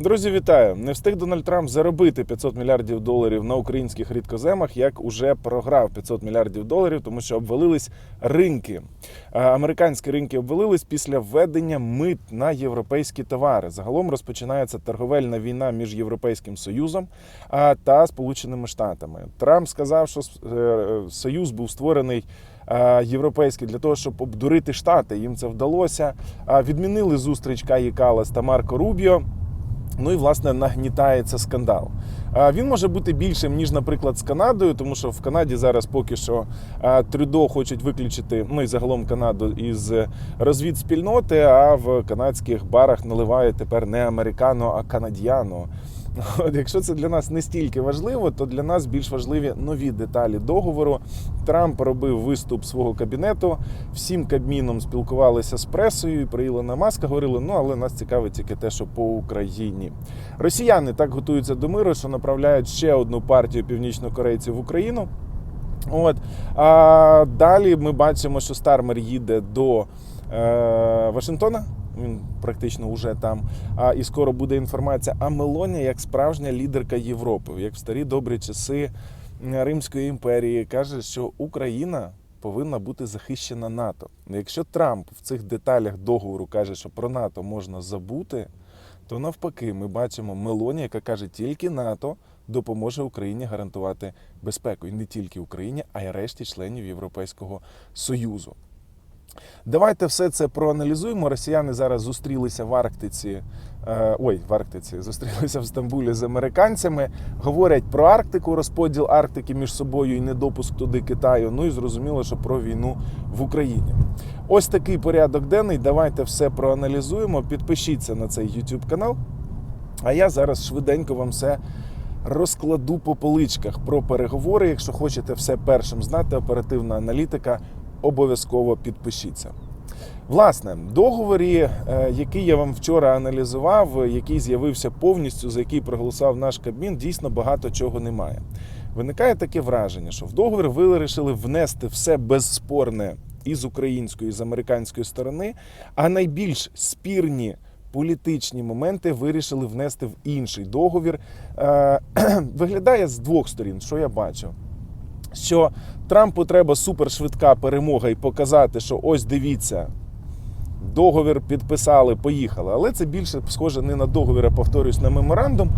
Друзі, вітаю! Не встиг Дональд Трамп заробити 500 мільярдів доларів на українських рідкоземах, як уже програв 500 мільярдів доларів, тому що обвалились ринки. Американські ринки обвалились після введення мит на європейські товари. Загалом розпочинається торговельна війна між Європейським Союзом та Сполученими Штатами. Трамп сказав, що е, союз був створений. Європейський для того, щоб обдурити штати, їм це вдалося. Відмінили зустріч Каї Калас та Марко Рубіо. Ну і власне нагнітається скандал. Він може бути більшим ніж, наприклад, з Канадою, тому що в Канаді зараз поки що Трюдо хочуть виключити, ну і загалом Канаду із розвідспільноти, а в канадських барах наливають тепер не американо, а канадіано. От, якщо це для нас не стільки важливо, то для нас більш важливі нові деталі договору. Трамп робив виступ свого кабінету. Всім кабміном спілкувалися з пресою і про Ілона Маска говорили. Ну але нас цікавить тільки те, що по Україні. Росіяни так готуються до миру, що направляють ще одну партію північнокорейців в Україну. От а далі ми бачимо, що Стармер їде до Вашингтона. Він практично вже там. А і скоро буде інформація. А Мелонія як справжня лідерка Європи, як в старі добрі часи Римської імперії, каже, що Україна повинна бути захищена НАТО. Якщо Трамп в цих деталях договору каже, що про НАТО можна забути, то навпаки, ми бачимо Мелонія, яка каже, тільки НАТО допоможе Україні гарантувати безпеку. І не тільки Україні, а й решті членів Європейського Союзу. Давайте все це проаналізуємо. Росіяни зараз зустрілися в Арктиці. е, Ой, в Арктиці зустрілися в Стамбулі з американцями. Говорять про Арктику, розподіл Арктики між собою і недопуск туди Китаю. Ну і зрозуміло, що про війну в Україні. Ось такий порядок денний. Давайте все проаналізуємо. Підпишіться на цей YouTube канал. А я зараз швиденько вам все розкладу по поличках про переговори. Якщо хочете все першим знати, оперативна аналітика, обов'язково підпишіться. Власне, договорі, е, який я вам вчора аналізував, е, який з'явився повністю, за який проголосував наш Кабмін, дійсно багато чого немає. Виникає таке враження, що в договір ви вирішили внести все безспорне і з української, і з американської сторони, а найбільш спірні політичні моменти вирішили внести в інший договір. Е, Виглядає з двох сторін, що я бачу. Що Трампу треба супершвидка перемога і показати, що ось дивіться, договір підписали, поїхали. Але це більше схоже не на договір, а повторюсь, на меморандум.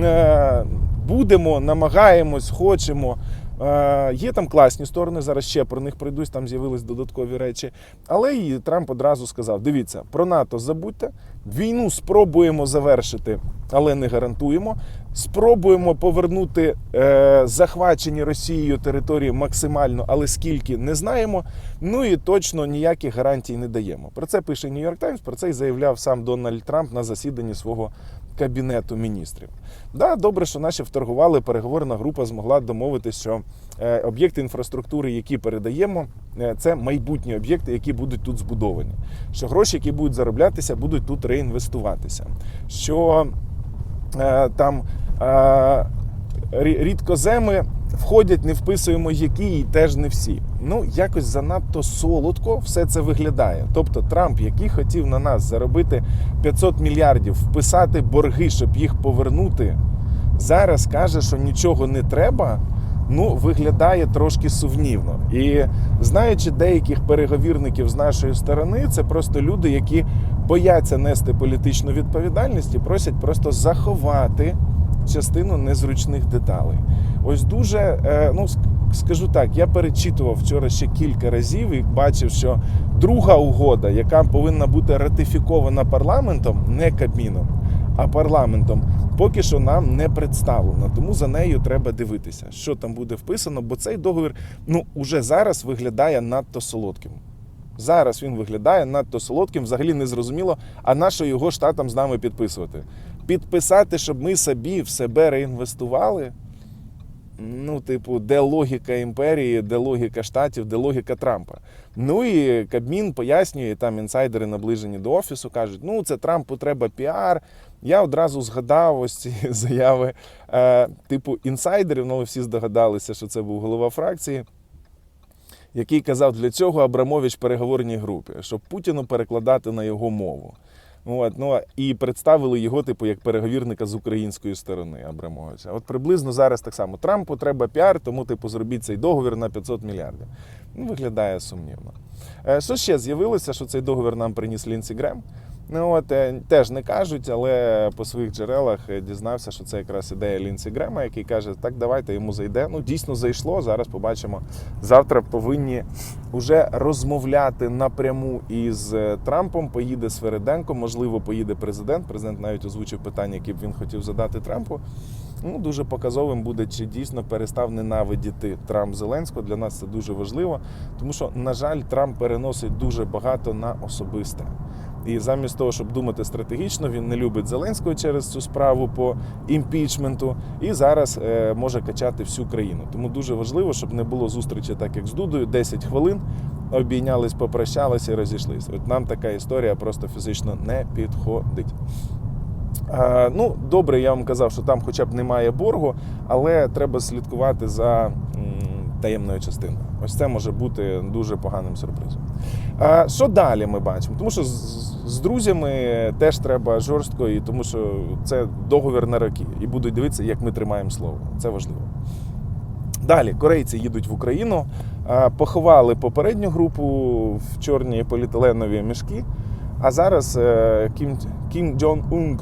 Е, Будемо, намагаємось, хочемо. Е, Є там класні сторони. Зараз ще про них пройдусь, там з'явились додаткові речі. Але і Трамп одразу сказав: дивіться, про НАТО забудьте, війну спробуємо завершити, але не гарантуємо. Спробуємо повернути е, захвачені Росією території максимально, але скільки не знаємо. Ну і точно ніяких гарантій не даємо. Про це пише Нью-Йорк Таймс, про це й заявляв сам Дональд Трамп на засіданні свого кабінету міністрів. Да, добре, що наші вторгували, переговорна група змогла домовитися, що е, об'єкти інфраструктури, які передаємо, е, це майбутні об'єкти, які будуть тут збудовані. Що гроші, які будуть зароблятися, будуть тут реінвестуватися. Що е, там рі- рідкоземи входять, не вписуємо які, і теж не всі. Ну, якось занадто солодко все це виглядає. Тобто Трамп, який хотів на нас заробити 500 мільярдів, вписати борги, щоб їх повернути, зараз каже, що нічого не треба. Ну, виглядає трошки сумнівно. І знаючи деяких переговірників з нашої сторони, це просто люди, які бояться нести політичну відповідальність і просять просто заховати частину незручних деталей. Ось дуже, е, ну скажу так, я перечитував вчора ще кілька разів і бачив, що друга угода, яка повинна бути ратифікована парламентом, не Кабміном, а парламентом, поки що нам не представлена. Тому за нею треба дивитися, що там буде вписано, бо цей договір ну уже зараз виглядає надто солодким. Зараз він виглядає надто солодким, взагалі не зрозуміло, а на що його штатам з нами підписувати? Підписати, щоб ми собі в себе реінвестували. Ну, типу, де логіка імперії, де логіка штатів, де логіка Трампа. Ну і Кабмін пояснює, там інсайдери наближені до офісу кажуть, ну це Трампу треба піар. Я одразу згадав ось ці заяви е, типу інсайдерів, ну ви всі здогадалися, що це був голова фракції, який казав, для цього Абрамович переговорній групі, щоб Путіну перекладати на його мову. От, ну, і представили його, типу, як переговірника з української сторони Абрамовича. От приблизно зараз так само. Трампу треба піар, тому типу зробіть цей договір на 500 мільярдів. Ну, виглядає сумнівно. Е, Що ще з'явилося, що цей договір нам приніс Лінсі Грем? Ну от е, теж не кажуть, але по своїх джерелах е, дізнався, що це якраз ідея Лінсі Грема, який каже: так, давайте йому зайде. Ну дійсно зайшло. Зараз побачимо. Завтра повинні вже розмовляти напряму із е, Трампом. Поїде Свериденко, можливо, поїде президент. Президент навіть озвучив питання, які б він хотів задати Трампу. Ну, дуже показовим буде, чи дійсно перестав ненавидіти Трамп Зеленського. Для нас це дуже важливо, тому що, на жаль, Трамп переносить дуже багато на особисте. І замість того, щоб думати стратегічно, він не любить Зеленського через цю справу по імпічменту, і зараз е, може качати всю країну. Тому дуже важливо, щоб не було зустрічі, так як з Дудою, 10 хвилин. Обійнялись, попрощалися і розійшлися. От нам така історія просто фізично не підходить. Ну, добре, я вам казав, що там хоча б немає боргу, але треба слідкувати за таємною частиною. Ось це може бути дуже поганим сюрпризом. Що далі ми бачимо? Тому що з, друзями теж треба жорстко, і тому що це договір на роки. І будуть дивитися, як ми тримаємо слово. Це важливо. Далі корейці їдуть в Україну, поховали попередню групу в чорні поліетиленові мішки. А зараз е, Кім, Кім Джон Унг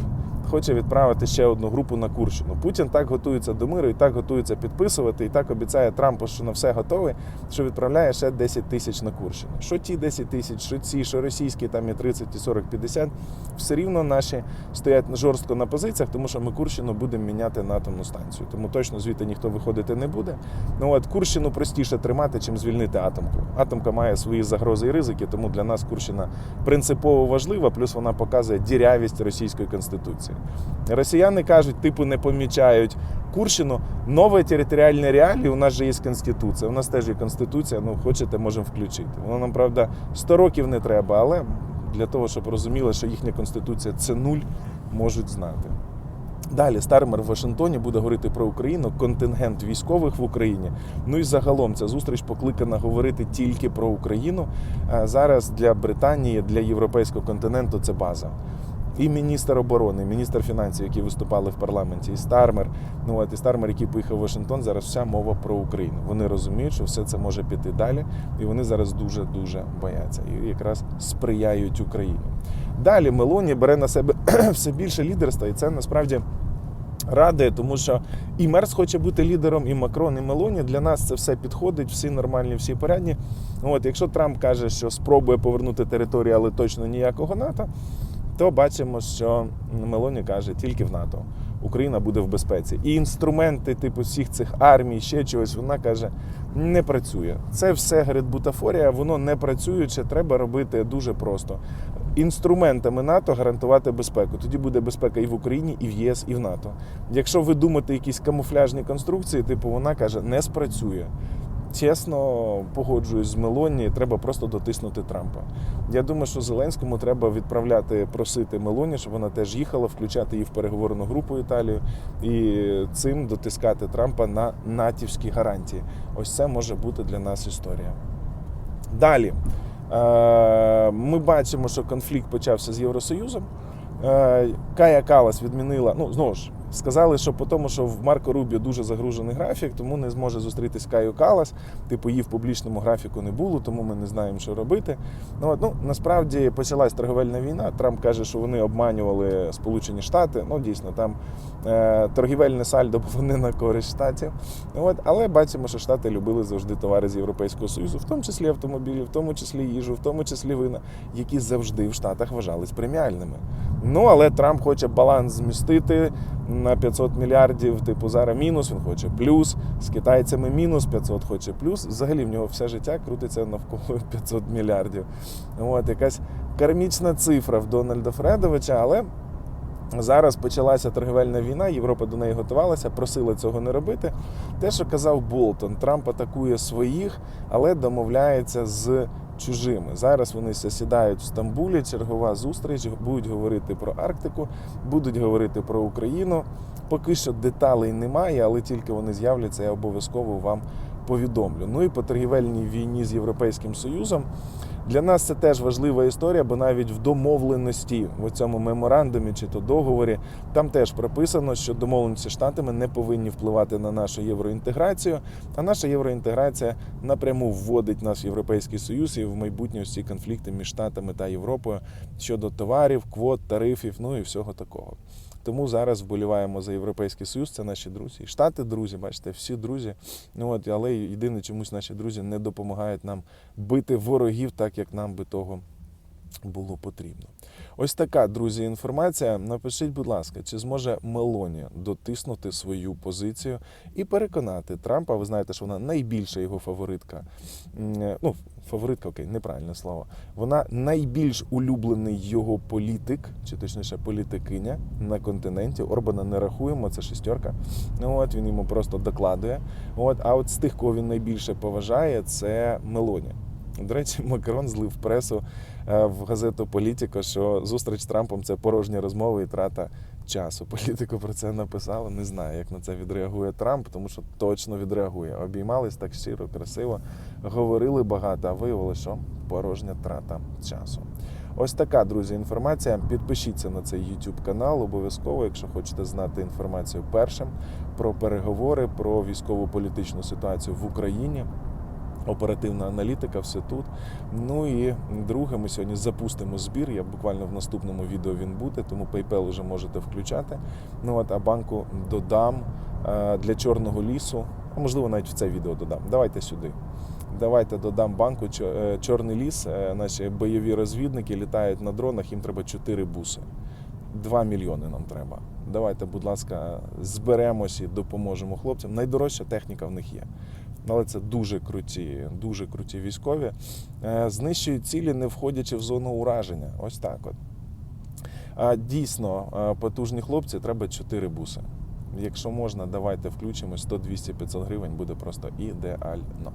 хоче відправити ще одну групу на Курщину. Путін так готується до миру і так готується підписувати, і так обіцяє Трампу, що на все готове, що відправляє ще 10 тисяч на Курщину. Що ті 10 тисяч, що ці, що російські, там і 30, і 40, 50, все рівно наші стоять жорстко на позиціях, тому що ми Курщину будемо міняти на атомну станцію. Тому точно звідти ніхто виходити не буде. Ну от Курщину простіше тримати, чим звільнити атомку. Атомка має свої загрози і ризики, тому для нас Курщина принципово важлива, плюс вона показує дірявість російської конституції. Росіяни кажуть, типу не помічають Курщину. Нове територіальне реалії. У нас же є конституція. У нас теж є конституція. Ну, хочете, можемо включити. Воно нам правда 100 років не треба, але для того, щоб розуміли, що їхня конституція це нуль, можуть знати. Далі Стармер в Вашингтоні буде говорити про Україну, контингент військових в Україні. Ну і загалом ця зустріч покликана говорити тільки про Україну. Зараз для Британії, для європейського континенту це база. І міністр оборони, і міністр фінансів, які виступали в парламенті, і Стармер. Ну от і Стармер, який поїхав в Вашингтон, зараз вся мова про Україну. Вони розуміють, що все це може піти далі, і вони зараз дуже дуже бояться і якраз сприяють Україні. Далі Мелоні бере на себе все більше лідерства, і це насправді радує, тому що і Мерс хоче бути лідером, і Макрон, і Мелоні. Для нас це все підходить, всі нормальні, всі порядні. От якщо Трамп каже, що спробує повернути територію, але точно ніякого НАТО, то бачимо, що Мелоні каже тільки в НАТО. Україна буде в безпеці. І інструменти, типу всіх цих армій, ще чогось, вона каже, не працює. Це все говорить, бутафорія, воно не працююче, треба робити дуже просто. Інструментами НАТО гарантувати безпеку. Тоді буде безпека і в Україні, і в ЄС, і в НАТО. Якщо ви думаєте якісь камуфляжні конструкції, типу вона каже, не спрацює. Чесно погоджуюсь з Мелоні, треба просто дотиснути Трампа. Я думаю, що Зеленському треба відправляти, просити Мелоні, щоб вона теж їхала, включати її в переговорну групу Італію і цим дотискати Трампа на натівські гарантії. Ось це може бути для нас історія. Далі е, ми бачимо, що конфлікт почався з Євросоюзом. Е, Кая Калас відмінила, ну знову ж. Сказали, що по тому, що в Марко Рубіо дуже загружений графік, тому не зможе зустрітись Каю Калас. Типу, її в публічному графіку не було, тому ми не знаємо, що робити. Ну, ну насправді почалась торговельна війна. Трамп каже, що вони обманювали Сполучені Штати. Ну, дійсно, там е, торгівельне сальдо не на користь штатів. От, але бачимо, що Штати любили завжди товари з Європейського Союзу, в тому числі автомобілі, в тому числі їжу, в тому числі вина, які завжди в Штатах вважались преміальними. Ну але Трамп хоче баланс змістити на 500 мільярдів. Типу зараз мінус, він хоче плюс. З китайцями мінус 500 хоче плюс. Взагалі в нього все життя крутиться навколо 500 мільярдів. От якась кармічна цифра в Дональда Фредовича, але. Зараз почалася торгівельна війна, Європа до неї готувалася, просила цього не робити. Те, що казав Болтон, Трамп атакує своїх, але домовляється з чужими. Зараз вони сідають в Стамбулі, чергова зустріч, будуть говорити про Арктику, будуть говорити про Україну. Поки що деталей немає, але тільки вони з'являться, я обов'язково вам повідомлю. Ну і по торгівельній війні з Європейським Союзом. Для нас це теж важлива історія, бо навіть в домовленості в цьому меморандумі чи то договорі там теж прописано, що домовленості штатами не повинні впливати на нашу євроінтеграцію. А наша євроінтеграція напряму вводить нас в Європейський Союз і в майбутнє ці конфлікти між штатами та Європою щодо товарів, квот, тарифів, ну і всього такого. Тому зараз вболіваємо за Європейський Союз. Це наші друзі. І Штати друзі, бачите, всі друзі. Ну от, але єдине чомусь наші друзі не допомагають нам бити ворогів так, як нам би того було потрібно. Ось така, друзі, інформація. Напишіть, будь ласка, чи зможе Мелоні дотиснути свою позицію і переконати Трампа. Ви знаєте, що вона найбільша його фаворитка. Е, Ну, фаворитка, окей, неправильне слово. Вона найбільш улюблений його політик, чи точніше політикиня на континенті. Орбана не рахуємо, це шестерка. Ну от він йому просто докладує. От, а от з тих, кого він найбільше поважає, це Мелоні. До речі, Макрон злив пресу в газету Політіко, що зустріч з Трампом це порожні розмови і трата часу. Політико про це написало. Не знаю, як на це відреагує Трамп, тому що точно відреагує. Обіймались так щиро, красиво, говорили багато, а виявилося, що порожня трата часу. Ось така, друзі, інформація. Підпишіться на цей YouTube канал обов'язково, якщо хочете знати інформацію першим про переговори, про військово політичну ситуацію в Україні. Оперативна аналітика, все тут. Ну і друге, ми сьогодні запустимо збір. Я буквально в наступному відео він буде, тому PayPal вже можете включати. Ну от а банку додам е, для чорного лісу. А можливо, навіть в це відео додам. Давайте сюди. Давайте додам банку е, Чорний ліс. Е, Наші бойові розвідники літають на дронах. Їм треба 4 буси. 2 мільйони нам треба. Давайте, будь ласка, зберемося і допоможемо хлопцям. Найдорожча техніка в них є. Але це дуже круті, дуже круті військові. Е, Знищують цілі, не входячи в зону ураження. Ось так от. А дійсно, е, потужні хлопці, треба 4 буси. Якщо можна, давайте включимо 100, 200, 500 гривень, буде просто ідеально.